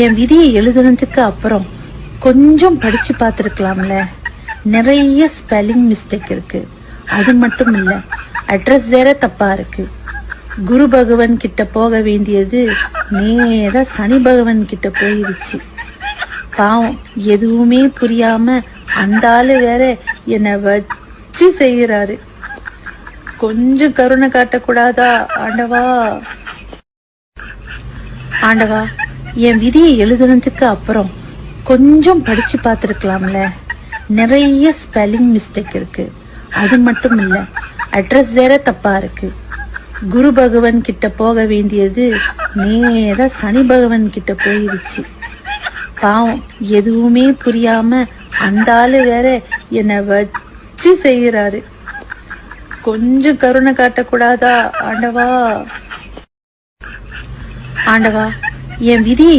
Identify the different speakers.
Speaker 1: என் விதியை எழுதுனதுக்கு அப்புறம் கொஞ்சம் படிச்சு பார்த்துருக்கலாம்ல. நிறைய ஸ்பெல்லிங் மிஸ்டேக் இருக்கு. அது மட்டும் இல்ல அட்ரஸ் வேற தப்பா இருக்கு. குரு பகவான் கிட்ட போக வேண்டியது நேரா சனி பகவான் கிட்ட போயிருச்சு. பாவம் எதுவுமே புரியாம அந்த ஆளு வேற என்னை வச்சு செய்யறாரு கொஞ்சம் கருணை காட்டக்கூடாதா ஆண்டவா? ஆண்டவா என் விதியை எழுதுனதுக்கு அப்புறம் கொஞ்சம் படிச்சு பார்த்துருக்கலாம்ல. நிறைய ஸ்பெல்லிங் மிஸ்டேக் இருக்கு. அது மட்டும் இல்ல அட்ரஸ் வேற தப்பா இருக்கு. குரு பகவான் கிட்ட போக வேண்டியது நேரா சனி பகவான் கிட்ட போயிருச்சு. பாவம் எதுவுமே புரியாம அந்த ஆளு வேற என்னை வச்சு செய்யறாரு கொஞ்சம் கருணை காட்டக்கூடாதா ஆண்டவா? ஆண்டவா என் விதியை